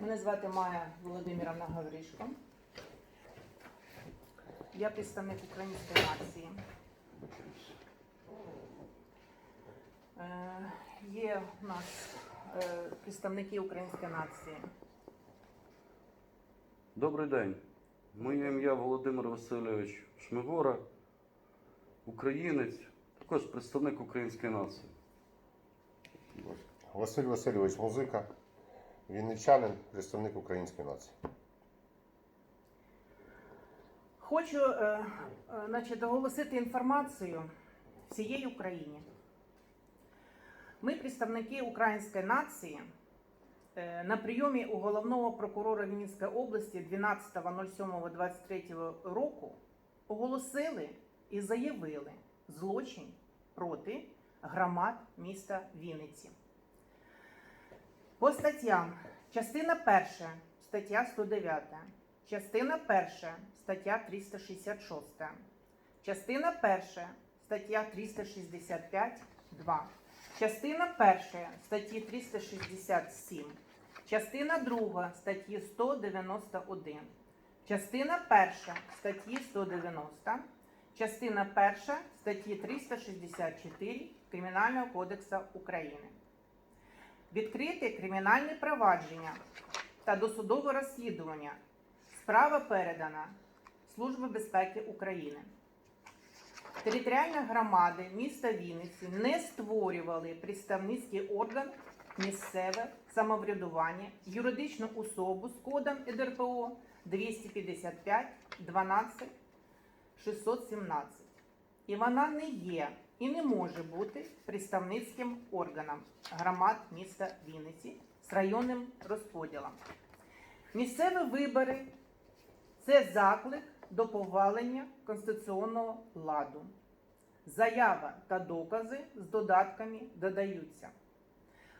Мене звати Майя Володимировна Гавришко. Я представник української нації. Е, Є у нас е, представники української нації. Добрий день. Моє ім'я Володимир Васильович Шмигора, українець, також представник української нації. Василь Васильович Музика, вінничанин, представник української нації. Хочу е, е, значить, оголосити інформацію всієї Україні. Ми, представники української нації, е, на прийомі у головного прокурора Вінницької області 12.07.23 року оголосили і заявили злочин проти громад міста Вінниці. По статтям. Частина перша, стаття 109, частина перша, стаття 366, частина перша, стаття 365, 2, частина перша, статті 367, частина друга, статті 191, частина перша, статті 190, частина перша, статті 364 Кримінального кодексу України відкрити кримінальне провадження та досудове розслідування. Справа передана Служби безпеки України. Територіальні громади міста Вінниці не створювали представницький орган місцеве самоврядування, юридичну особу з кодом ЕДРПО 255 12 617 і вона не є і не може бути представницьким органом громад міста Вінниці з районним розподілом. Місцеві вибори це заклик до повалення конституційного ладу. Заява та докази з додатками додаються.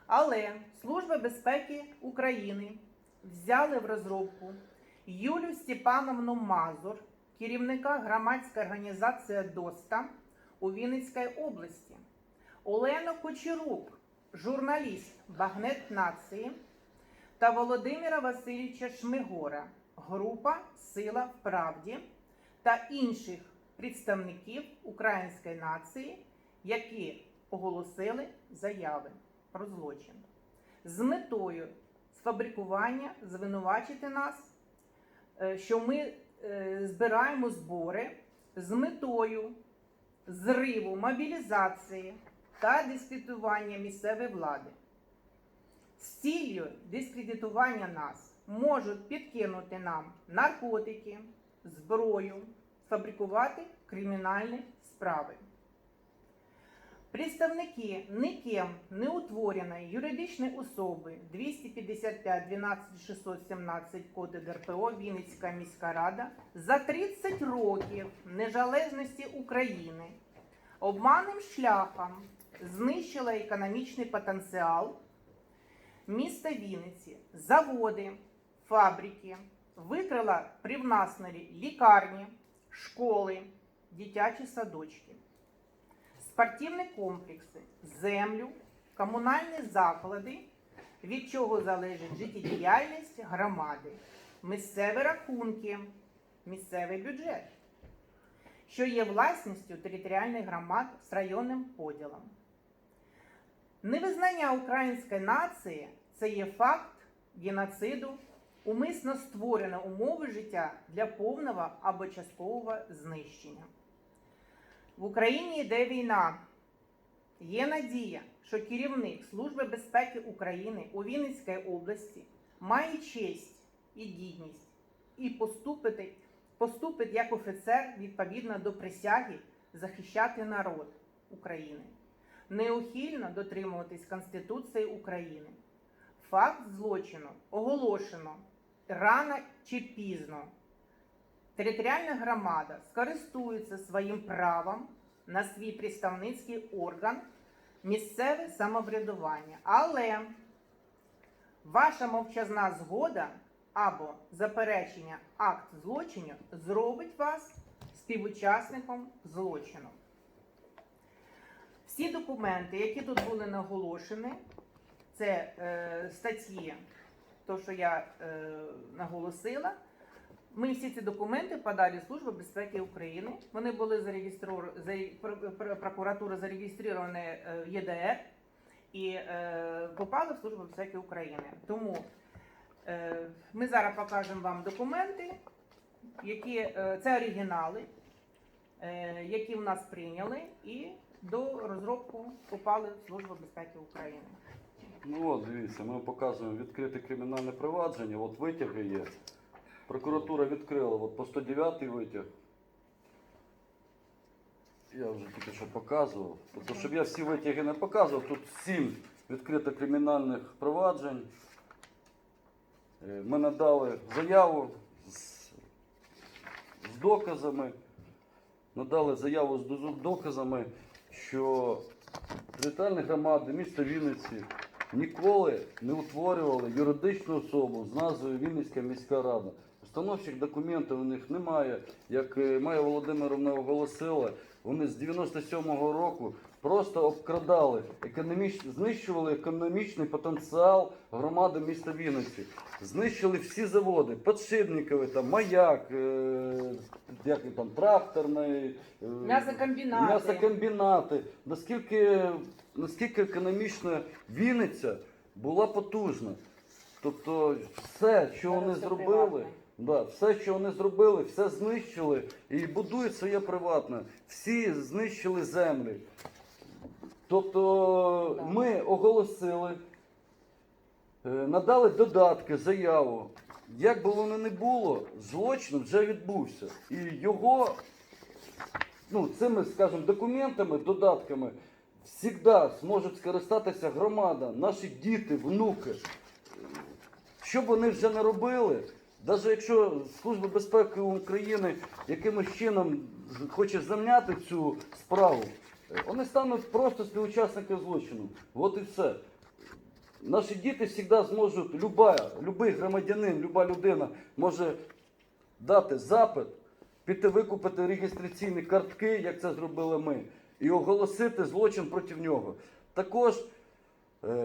Але Служба безпеки України взяли в розробку Юлію Степановну Мазур, керівника громадської організації ДОСТА у Вінницькій області, Олену Кочерук, журналіст Багнет Нації та Володимира Васильовича Шмигора, група Сила в правді та інших представників української нації, які оголосили заяви про злочин. З метою сфабрикування, звинувачити нас, е, що ми е, збираємо збори з метою зриву мобілізації та дискредитування місцевої влади. З ціллю дискредитування нас можуть підкинути нам наркотики, зброю, фабрикувати кримінальні справи. Представники никим не утвореної юридичної особи 255 12 617 коди ДРПО Вінницька міська рада за 30 років незалежності України обманним шляхом знищила економічний потенціал міста Вінниці, заводи, фабрики, викрила привнаснері лікарні, школи, дитячі садочки спортивні комплекси, землю, комунальні заклади, від чого залежить життєдіяльність громади, місцеві рахунки, місцевий бюджет, що є власністю територіальних громад з районним поділом. Невизнання української нації це є факт геноциду, умисно створено умови життя для повного або часткового знищення. В Україні йде війна. Є надія, що керівник Служби безпеки України у Вінницькій області має честь і гідність і поступити, поступить як офіцер відповідно до присяги захищати народ України, неухильно дотримуватись Конституції України. Факт злочину оголошено рано чи пізно. Територіальна громада скористується своїм правом на свій представницький орган місцеве самоврядування. Але ваша мовчазна згода або заперечення акт злочину зробить вас співучасником злочину. Всі документи, які тут були наголошені, це е, статті то, що я е, наголосила. Ми всі ці документи подали в Службу безпеки України. Вони були зареєстровані, прокуратура зареєстровані е, в ЄДР і е, попали в Службу безпеки України. Тому е, ми зараз покажемо вам документи, які це оригінали, які в нас прийняли, і до розробку попали в Службу безпеки України. Ну от, дивіться, ми показуємо відкрите кримінальне провадження, от витяги є. Прокуратура відкрила от по 109 витяг. Я вже тільки що показував. Тобто, щоб я всі витяги не показував, тут сім відкритих кримінальних проваджень. Е, Ми надали заяву з, з доказами. Надали заяву з доказами, що територіальні громади міста Вінниці ніколи не утворювали юридичну особу з назвою Вінницька міська рада. Установчих документів у них немає. Як е, Майя Володимировна оголосила, вони з 97-го року просто обкрадали, економіч... знищували економічний потенціал громади міста Вінниці. Знищили всі заводи, подшипникові, там, маяк, е... як там, тракторний, е... М'ясокомбінати. м'ясокомбінати. Наскільки, наскільки економічна Вінниця була потужна. Тобто все, що вони зробили. Да, все, що вони зробили, все знищили і будують своє приватне. Всі знищили землі. Тобто Да. ми оголосили, е, надали додатки, заяву. Як би воно не було, злочин вже відбувся. І його ну, цими, скажімо, документами, додатками завжди зможуть скористатися громада, наші діти, внуки. Що б вони вже не робили, навіть якщо Служба безпеки України якимось чином хоче зам'яти цю справу, вони стануть просто співучасниками злочину. От і все. Наші діти завжди зможуть, люба, любий громадянин, люба людина може дати запит, піти викупити реєстраційні картки, як це зробили ми, і оголосити злочин проти нього. Також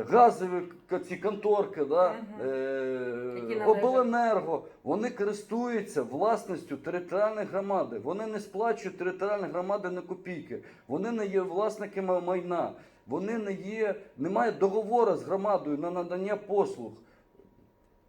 газові к- ці конторки, да, е, обленерго, вони користуються власністю територіальної громади. Вони не сплачують територіальні громади на копійки. Вони не є власниками майна. Вони не є, немає договору з громадою на надання послуг.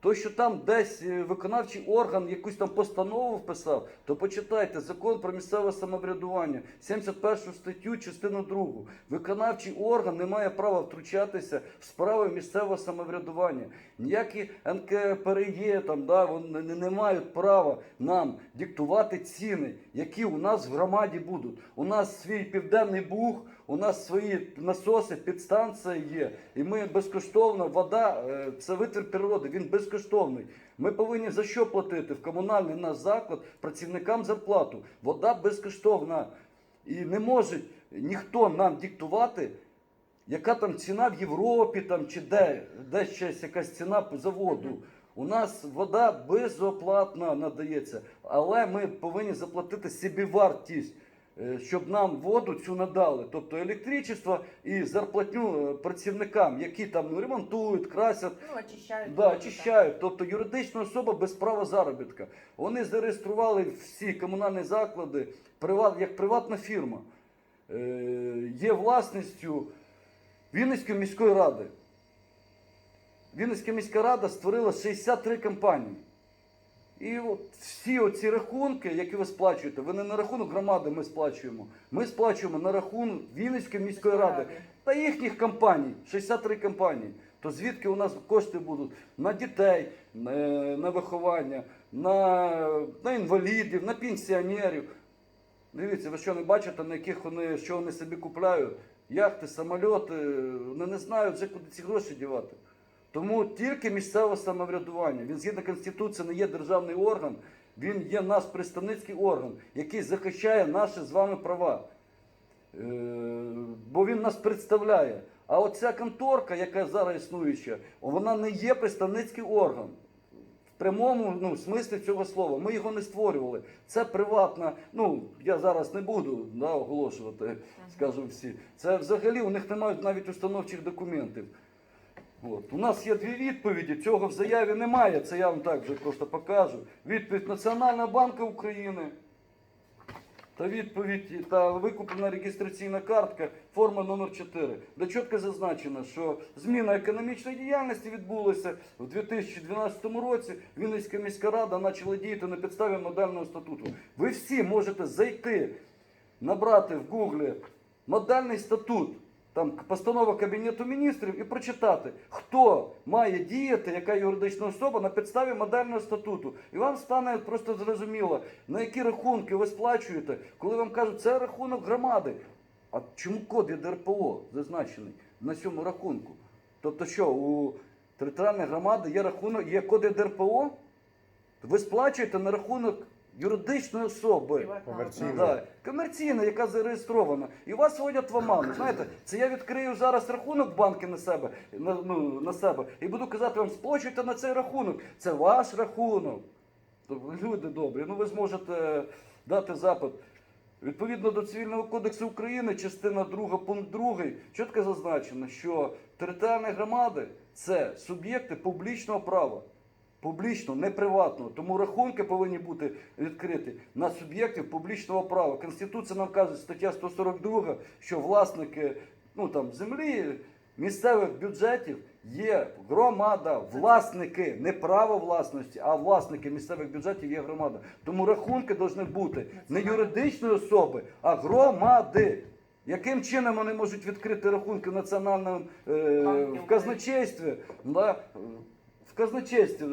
То, що там десь е, виконавчий орган якусь там постанову вписав, то почитайте закон про місцеве самоврядування, 71 статтю, частину 2. Виконавчий орган не має права втручатися в справи місцевого самоврядування. Ніякі НКПРЄ там, да, вони не, мають права нам диктувати ціни, які у нас в громаді будуть. У нас свій південний буг, у нас свої насоси, підстанція є. І ми безкоштовно, вода е, це витвір природи, він безкоштовний. Ми повинні за що платити в комунальний наш заклад працівникам зарплату. Вода безкоштовна. І не може ніхто нам диктувати, яка там ціна в Європі там, чи де, де щось якась ціна по заводу. У нас вода безоплатна надається, але ми повинні заплатити собівартість, е, щоб нам воду цю надали. Тобто електричество і зарплатню е, працівникам, які там ну, ремонтують, красять, Ну, очищають. Да, очищають. Тобто юридична особа без права заробітка. Вони зареєстрували всі комунальні заклади приват, як приватна фірма. Е, є власністю Вінницької міської ради. Вінницька міська рада створила 63 компанії. І от всі оці рахунки, які ви сплачуєте, ви не на рахунок громади ми сплачуємо. Ми сплачуємо на рахунок Вінницької міської ради та їхніх компаній, 63 компанії. То звідки у нас кошти будуть на дітей, на, на виховання, на, на інвалідів, на пенсіонерів. Дивіться, ви що не бачите, на яких вони, що вони собі купляють? Яхти, самольоти, вони не знають вже куди ці гроші дівати. Тому тільки місцеве самоврядування. Він згідно Конституції не є державний орган, він є наш представницький орган, який захищає наші з вами права. Е, бо він нас представляє. А оця конторка, яка зараз існуюча, вона не є представницький орган. В прямому ну, смислі цього слова. Ми його не створювали. Це приватна, ну я зараз не буду да, оголошувати, скажу всі. Це взагалі у них немає навіть установчих документів. От. У нас є дві відповіді. Цього в заяві немає. Це я вам так вже просто покажу. Відповідь Національного банку України. Та відповідь та викуплена реєстраційна картка, форма номер 4 де чітко зазначено, що зміна економічної діяльності відбулася в 2012 році. Вінницька міська рада почала діяти на підставі модельного статуту. Ви всі можете зайти, набрати в Гуглі модельний статут, там постанова Кабінету міністрів і прочитати, хто має діяти, яка юридична особа на підставі модельного статуту. І вам стане просто зрозуміло, на які рахунки ви сплачуєте, коли вам кажуть, це рахунок громади. А чому код є ДРПО зазначений на цьому рахунку? Тобто що, у територіальної громади є рахунок, є код ДРПО? Ви сплачуєте на рахунок юридичної особи. Комерційна. Да, комерційна, яка зареєстрована. І вас вводять в оману. Знаєте, це я відкрию зараз рахунок банки на себе, на, ну, на себе і буду казати вам, сплачуйте на цей рахунок. Це ваш рахунок. Тобто, Люди добрі, ну ви зможете дати запит. Відповідно до Цивільного кодексу України, частина 2, пункт 2, чітко зазначено, що територіальні громади це суб'єкти публічного права. Публічно, не приватного. Тому рахунки повинні бути відкриті на суб'єктів публічного права. Конституція нам каже, стаття 142, що власники ну, там, землі, місцевих бюджетів є громада, власники, не право власності, а власники місцевих бюджетів є громада. Тому рахунки повинні бути не юридичної особи, а громади. Яким чином вони можуть відкрити рахунки в національному е, в казначействі? Да? Казначействі,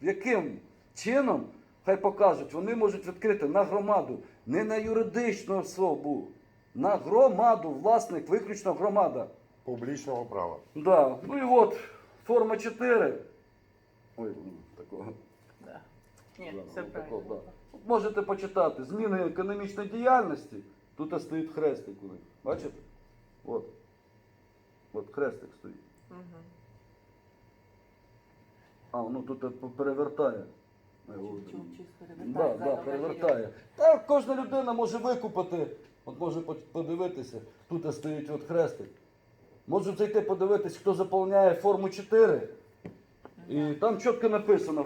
яким чином, хай покажуть, вони можуть відкрити на громаду, не на юридичну особу, на громаду, власник, виключно громада. Публічного права. Да. Ну і от, форма 4. Ой, ну, такого. Да. Ні, Ладно, все такого, правильно. да. Можете почитати. Зміни економічної діяльності. Тут стоїть хрестик у них. Бачите? От. От хрестик стоїть. Мгм. А, воно тут перевертає. Чуть-чуть, чуть перевертає, Да, да, перевертає. Так, кожна людина може викупити. От може подивитися, тут стоїть от хрестик. Можуть зайти подивитись, хто заповняє форму 4. І там чітко написано,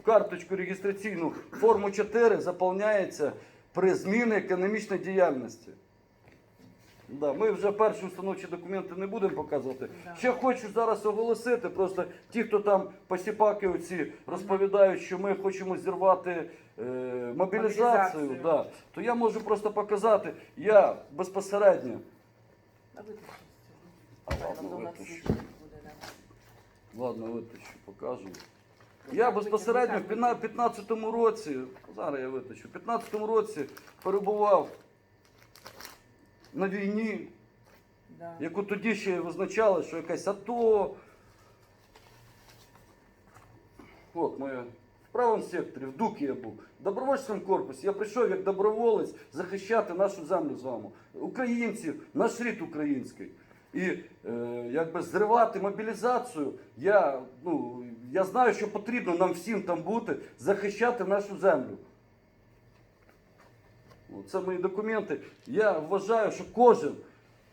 в карточку реєстраційну форму 4 заповняється при зміні економічної діяльності. Да, ми вже перші установчі документи не будемо показувати. Да. Ще хочу зараз оголосити, просто ті, хто там посіпаки оці розповідають, що ми хочемо зірвати е, мобілізацію, Мобілізацію. Да, то я можу просто показати, я безпосередньо. А ладно, витащу. Ладно, витащу, покажу. Я безпосередньо в 15-му році, зараз я витащу, в 15-му році перебував на війні, Да. яку тоді ще визначали, що якась АТО. От моя. В правому секторі, в Дукі я був. В добровольчому корпусі. Я прийшов як доброволець захищати нашу землю з вами. Українців, наш рід український. І е, якби зривати мобілізацію, я, ну, я знаю, що потрібно нам всім там бути, захищати нашу землю. Це мої документи. Я вважаю, що кожен.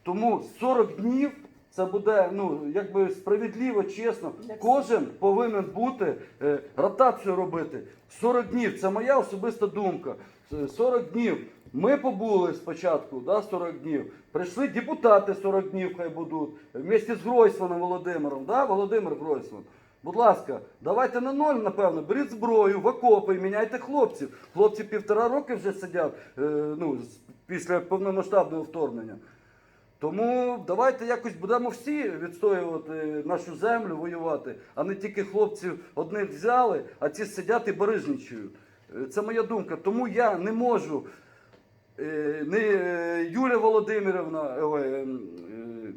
Тому 40 днів це буде ну, якби справедливо, чесно. Кожен повинен бути е, ротацію робити. 40 днів це моя особиста думка. Е, 40 днів. Ми побули спочатку, да, 40 днів. Прийшли депутати 40 днів, хай будуть. Вместе з Гройсманом Володимиром. Да, Володимир Гройсман. Будь ласка, давайте на ноль, напевно, беріть зброю в окопи і міняйте хлопців. Хлопці півтора роки вже сидять е, ну, після повномасштабного вторгнення. Тому давайте якось будемо всі відстоювати нашу землю, воювати, а не тільки хлопців одних взяли, а ці сидять і барижничають. Е, Це моя думка. Тому я не можу. е, Не е, Юля Володимирівна, ой, е, е,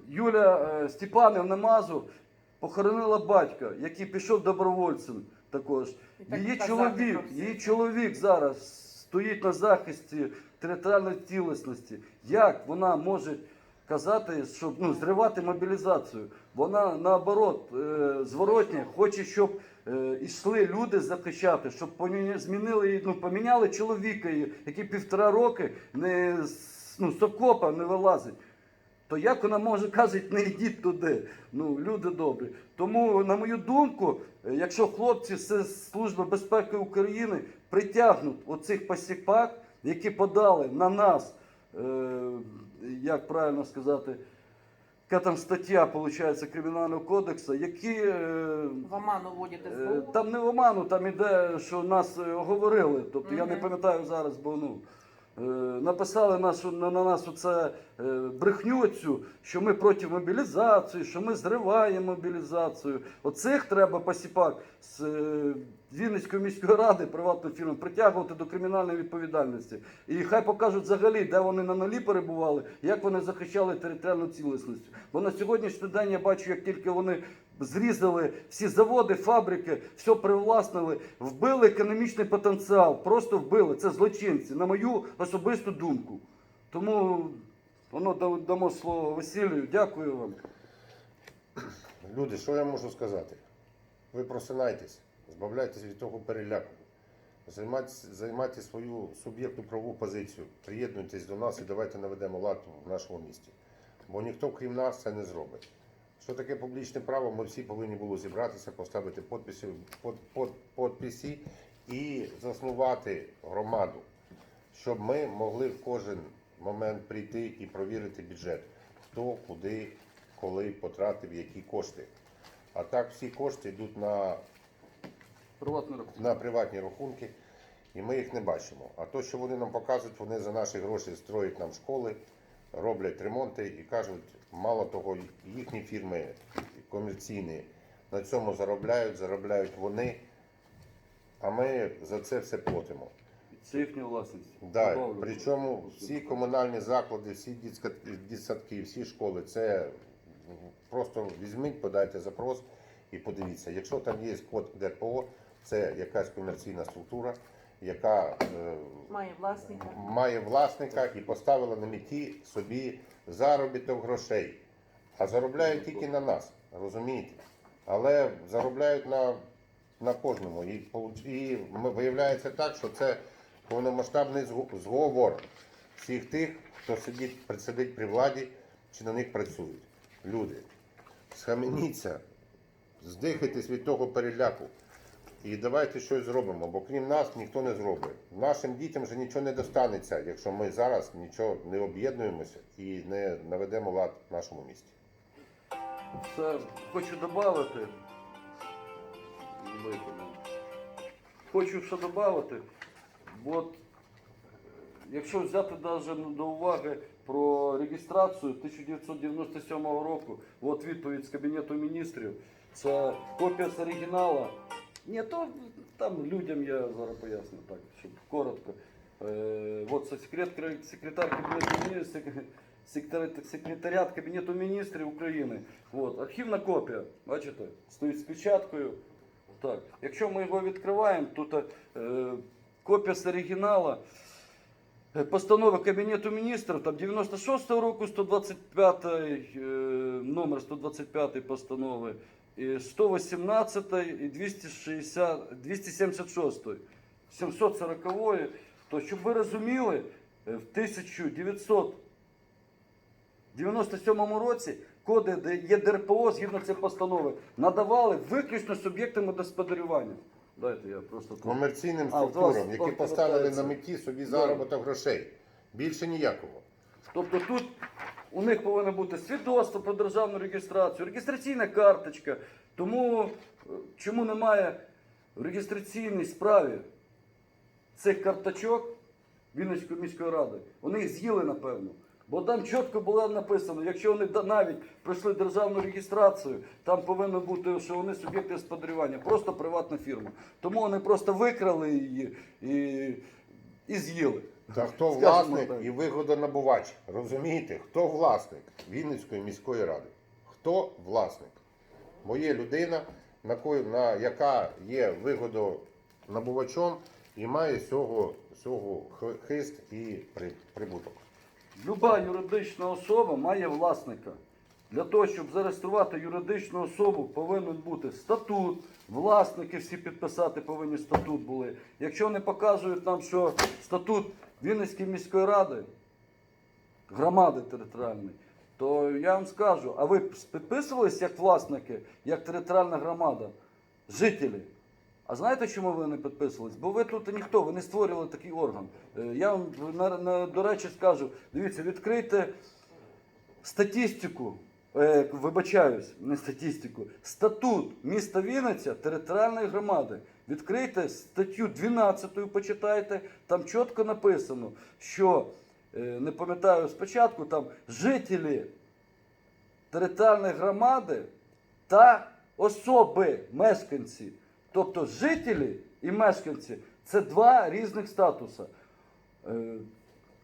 Юля Степанівна Мазур похоронила батька, який пішов добровольцем також. Її чоловік, її чоловік зараз стоїть на захисті територіальної цілісності. Як вона може казати, щоб ну, зривати мобілізацію? Вона наоборот, е, зворотня, хоче, щоб е, йшли люди захищати, щоб змінили ну, поміняли чоловіка, який півтора роки не ну, з окопа не вилазить. То як вона може казати, не йдіть туди? Ну, люди добрі. Тому, на мою думку, е, якщо хлопці з Служби безпеки України притягнуть оцих посіпак, які подали на нас, е, як правильно сказати, яка там стаття, виходить, Кримінального кодексу, які е, В оману вводять Е. Там не в оману, там іде, що нас е, оговорили. Тобто я не Мгм. пам'ятаю зараз, бо ну. е, Написали нас, на, на нас оце брехню цю, що ми проти мобілізації, що ми зриваємо мобілізацію. Оцих треба посіпак з е, Вінницької міської ради приватної фірми притягувати до кримінальної відповідальності. І хай покажуть взагалі, де вони на нулі перебували, як вони захищали територіальну цілісність. Бо на сьогоднішній день я бачу, як тільки вони зрізали всі заводи, фабрики, все привласнили, вбили економічний потенціал, просто вбили. Це злочинці, на мою особисту думку. Тому воно да- дамо слово Василію. Дякую вам. Люди, що я можу сказати? Ви просинайтесь, збавляйтесь від того переляку. Займайте, свою суб'єктну правову позицію, приєднуйтесь до нас і давайте наведемо лад в нашому місті. Бо ніхто, крім нас, це не зробить. Що таке публічне право? Ми всі повинні були зібратися, поставити підписи, под, под, підписи і заснувати громаду, щоб ми могли кожен момент прийти і провірити бюджет, хто куди, коли потратив які кошти. А так всі кошти йдуть на Приватний рахунок. на приватні рахунки, і ми їх не бачимо. А то, що вони нам показують, вони за наші гроші строять нам школи, роблять ремонти і кажуть, мало того, їхні фірми комерційні на цьому заробляють, заробляють вони, а ми за це все платимо. Це їхня власність. Да, Добавлю. причому всі комунальні заклади, всі дитска- дитсадки, всі школи, це просто візьміть, подайте запрос і подивіться. Якщо там є код ДПО, це якась комерційна структура, яка е, Має власника. має власника і поставила на меті собі заробіток грошей. А заробляють тільки на нас, розумієте? Але заробляють на, на кожному. І, і м- виявляється так, що це повномасштабний зговор всіх тих, хто сидить, сидить при владі чи на них працюють. Люди, схаменіться, здихайтесь від того переляку. І давайте щось зробимо, бо крім нас ніхто не зробить. Нашим дітям вже нічого не достанеться, якщо ми зараз нічого не об'єднуємося і не наведемо лад в нашому місті. Це хочу додати. Хочу ще додати. От, якщо взяти навіть до уваги про реєстрацію 1997 року, от відповідь з Кабінету міністрів, це копія з оригіналу. Ні, то там людям я зараз поясню так, щоб коротко. Е, от це секрет, секретар Кабінету міністрів, секретаріат Кабінету міністрів України. От, архівна копія, бачите, стоїть з печаткою. Так. Якщо ми його відкриваємо, тут е, копія з оригіналу. Е, Постанова Кабінету міністрів, там 96 року 125 е, номер 125 постанови, і 118 і 260, 276, 740. То щоб ви розуміли, е, в 1997 році коди де є ДРПО згідно цієї постанови надавали виключно суб'єктам господарювання. Дайте я просто. Комерційним А, структурам, вас які поставили на меті собі заробіток грошей. Більше ніякого. Тобто тут у них повинно бути свідоцтво про державну реєстрацію, реєстраційна карточка. Тому е, чому немає в реєстраційній справі цих карточок Вінницької міської ради? Вони їх з'їли, напевно. Бо там чітко було написано, якщо вони навіть пройшли державну реєстрацію, там повинно бути, що вони суб'єкти господарювання, просто приватна фірма. Тому вони просто викрали її і, і з'їли. Та хто Скажімо власник так. і вигодонабувач? Розумієте, хто власник Вінницької міської ради? Хто власник? Бо є людина, на, кою, на яка є вигодонабувачом і має з цього хист і прибуток. Люба юридична особа має власника. Для того, щоб зареєструвати юридичну особу, повинен бути статут. Власники всі підписати повинні статут були. Якщо вони показують нам, що статут Вінницької міської ради, громади територіальної, то я вам скажу, а ви підписувались як власники, як територіальна громада, жителі? А знаєте, чому ви не підписувались? Бо ви тут ніхто, ви не створювали такий орган. Е, Я вам на, на- до речі скажу: дивіться, відкрийте статистику. Е, вибачаюсь, не статистику. Статут міста Вінниця територіальної громади. Відкрийте статтю 12, почитайте. Там чітко написано, що е, не пам'ятаю спочатку, там жителі територіальної громади та особи, мешканці. Тобто жителі і мешканці це два різних статуси. Е,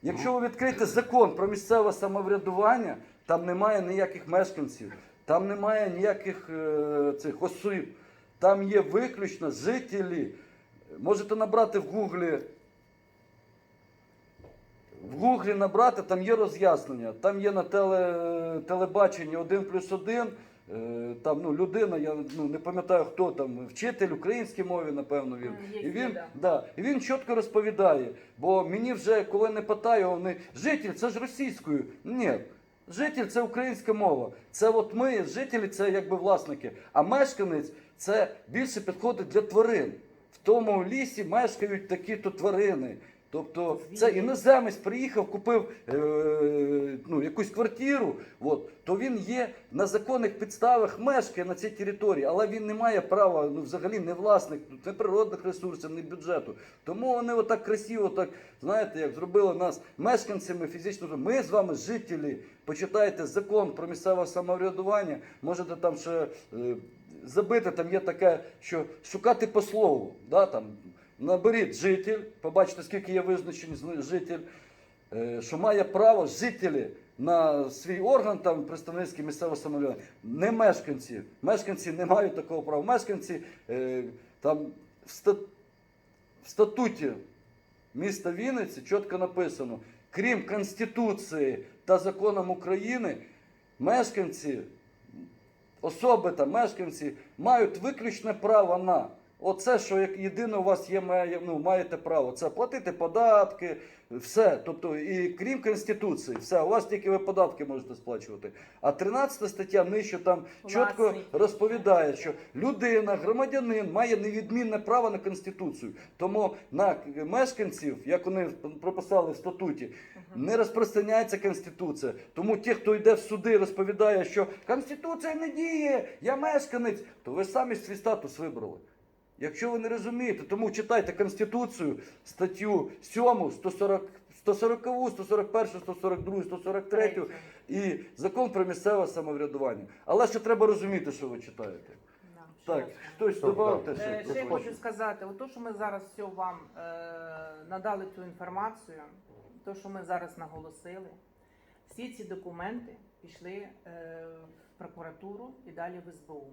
Якщо ви відкриєте закон про місцеве самоврядування, там немає ніяких мешканців, там немає ніяких е, цих осіб, там є виключно жителі. Можете набрати в Гуглі. В Гуглі набрати, там є роз'яснення, там є на теле, телебаченні 1 плюс 1. Там ну, людина, я ну, не пам'ятаю хто там, вчитель українській мові, напевно, він. І він, да. і він чітко розповідає. Бо мені вже коли не питаю, вони житель, це ж російською. Ні. Житель це українська мова. Це от ми, жителі, це якби власники. А мешканець це більше підходить для тварин. В тому лісі мешкають такі-то тварини. Тобто це іноземець приїхав, купив е, ну, якусь квартиру, от, то він є на законних підставах, мешкає на цій території, але він не має права, ну взагалі не власник ні природних ресурсів, ні бюджету. Тому вони отак красиво, так знаєте, як зробили нас мешканцями фізично. Ми з вами жителі. Почитайте закон про місцеве самоврядування, можете там ще е, забити, там є таке, що шукати по слову. Да, там, наберіть житель, побачите, скільки є визначень житель, е, що має право жителі на свій орган, там представницький місцевого самоврядування, не мешканці. Мешканці не мають такого права. Мешканці е, там в, в статуті міста Вінниці чітко написано, крім Конституції та законом України, мешканці, особи та мешканці мають виключне право на. Оце, що як єдине у вас є, має- ну, маєте право, це платити податки, все. Тобто, і крім Конституції, все, у вас тільки ви податки можете сплачувати. А 13 стаття нижче там чітко розповідає, що людина, громадянин має невідмінне право на Конституцію. Тому на мешканців, як вони прописали в статуті, не розпространяється Конституція. Тому ті, хто йде в суди розповідає, що Конституція не діє, я мешканець, то ви самі свій статус вибрали. Якщо ви не розумієте, тому читайте Конституцію, статтю 7, 140, 140, 141, 142, 143 і закон про місцеве самоврядування. Але ще треба розуміти, що ви читаєте. Так, хтось добавте. Е, ще. Ще я хочу сказати, от то, що ми зараз все вам е, надали цю інформацію, то, що ми зараз наголосили, всі ці документи пішли е, в прокуратуру і далі в СБУ.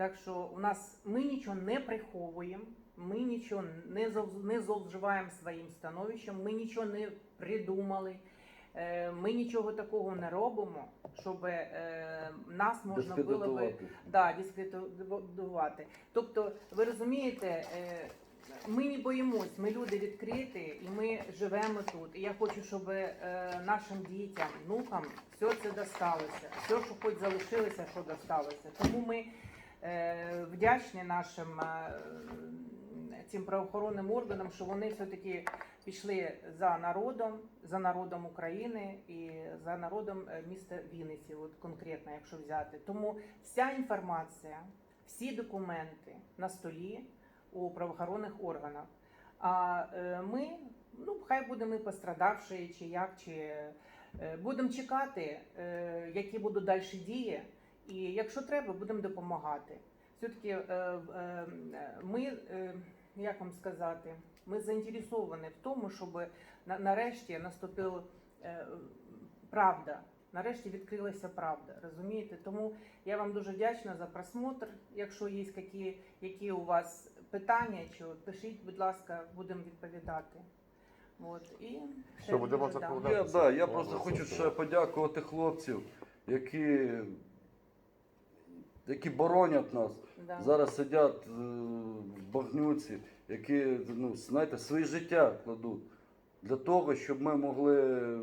Так що у нас ми нічого не приховуємо, ми нічого не зов- не зловживаємо своїм становищем, ми нічого не придумали. е, Ми нічого такого не робимо, щоб е, нас можна було би Да, дискредитувати. Тобто, ви розумієте, е, ми не боїмось, ми люди відкриті, і ми живемо тут. І я хочу, щоб нашим дітям, внукам все це досталося, все, що хоч залишилося, що досталося. Тому ми вдячні нашим е, цим правоохоронним органам, що вони все-таки пішли за народом, за народом України і за народом е, міста Вінниці, от конкретно, якщо взяти. Тому вся інформація, всі документи на столі у правоохоронних органах. А е, ми, ну хай будемо ми пострадавші, чи як, чи е, будемо чекати, е, які будуть далі дії, і якщо треба, будемо допомагати. Все-таки е, е, ми, е, як вам сказати, ми заінтересовані в тому, щоб нарешті наступила правда. Нарешті відкрилася правда, розумієте? Тому я вам дуже вдячна за просмотр. Якщо є які, які у вас питання, чи пишіть, будь ласка, будемо відповідати. От і ще Що, будемо? Я, да, я просто хочу ще подякувати хлопців, які, які боронять нас. Да. Зараз сидять е, в багнюці, які ну, знаєте, свої життя кладуть. для того, щоб ми могли.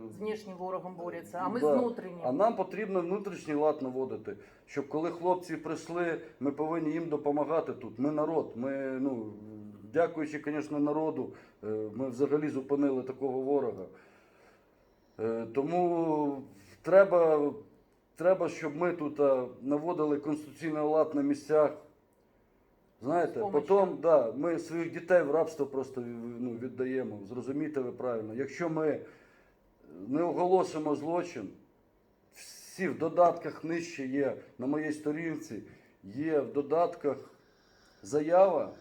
З внішнім ворогом борються, а ми Да. з внутрішнім. А нам потрібно внутрішній лад наводити. Щоб коли хлопці прийшли, ми повинні їм допомагати тут. Ми народ. Ми, ну, дякуючи, звісно, народу, е, ми взагалі зупинили такого ворога. Е, Тому треба, треба, щоб ми тут е, наводили конституційний лад на місцях. Знаєте, потім да, ми своїх дітей в рабство просто ну, віддаємо. Зрозумійте ви правильно. Якщо ми не оголосимо злочин, всі в додатках нижче є на моїй сторінці, є в додатках заява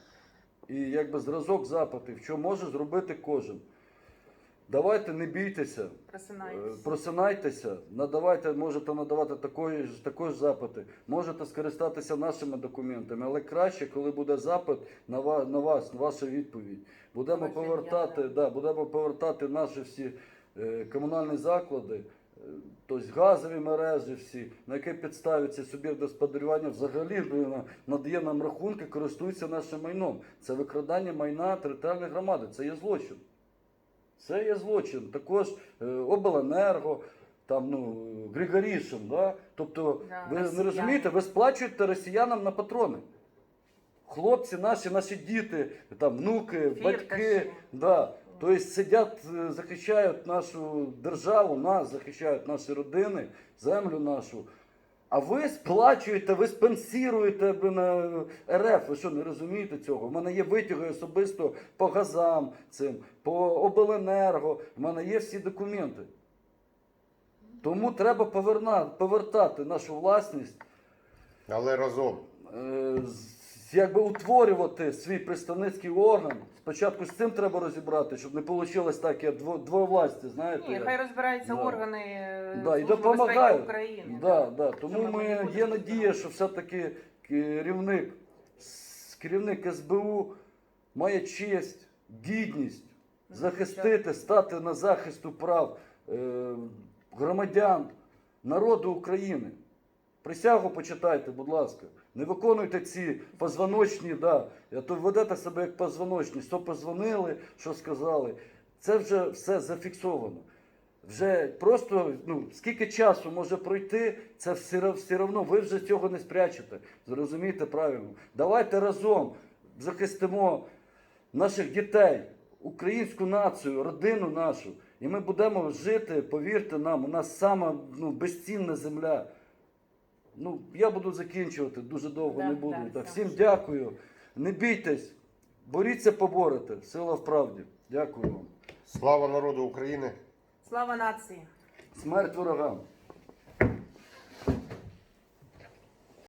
і якби зразок запитів, що може зробити кожен. Давайте не бійтеся, Просинайтесь. Е, Просинайтеся, надавайте, можете надавати такої ж також запити, можете скористатися нашими документами, але краще, коли буде запит на вас, на вас, на вашу відповідь. Будемо повертати, да, будемо повертати наші всі е, комунальні заклади, е, тобто газові мережі всі, на якій підставі цей суб'єкт господарювання взагалі е, надає нам рахунки, користується нашим майном. Це викрадання майна територіальної громади, це є злочин. Це є злочин. Також е, обленерго, там, ну, Григорішин, да? тобто, Да, ви не росіяни. розумієте, ви сплачуєте росіянам на патрони. Хлопці наші, наші діти, там, внуки, Фірташі. батьки, да, тобто сидять, е, захищають нашу державу, нас захищають наші родини, землю нашу. А ви сплачуєте, ви спонсіруєте на РФ. Ви що не розумієте цього? У мене є витяги особисто по газам цим, по обленерго. У мене є всі документи. Тому треба поверна, повертати нашу власність, Але разом. е, якби утворювати свій представницький орган. Спочатку з цим треба розібрати, щоб не вийшло так, як дво- двовласті, знаєте. Ні, як. хай розбираються Да. органи е, Да, і Служби допомагають. безпеки України. Да, да. Тому Щоб ми ми, є будемо надія, що все-таки керівник, с- керівник СБУ має честь, гідність захистити, стати на захисту прав е, громадян, народу України. Присягу почитайте, будь ласка. Не виконуйте ці позвоночні, да. то ведете себе як позвоночні. Що позвонили, що сказали. Це вже все зафіксовано. Вже просто ну, скільки часу може пройти, це все, все одно ви вже цього не спрячете. Зрозумійте правильно. Давайте разом захистимо наших дітей, українську націю, родину нашу. І ми будемо жити, повірте нам, у нас сама ну, безцінна земля. Ну, я буду закінчувати, дуже довго Да, не буду. да, так, все. всім дякую. Не бійтесь, боріться поборете. Сила в правді. Дякую вам. Слава народу України! Слава нації! Смерть ворогам.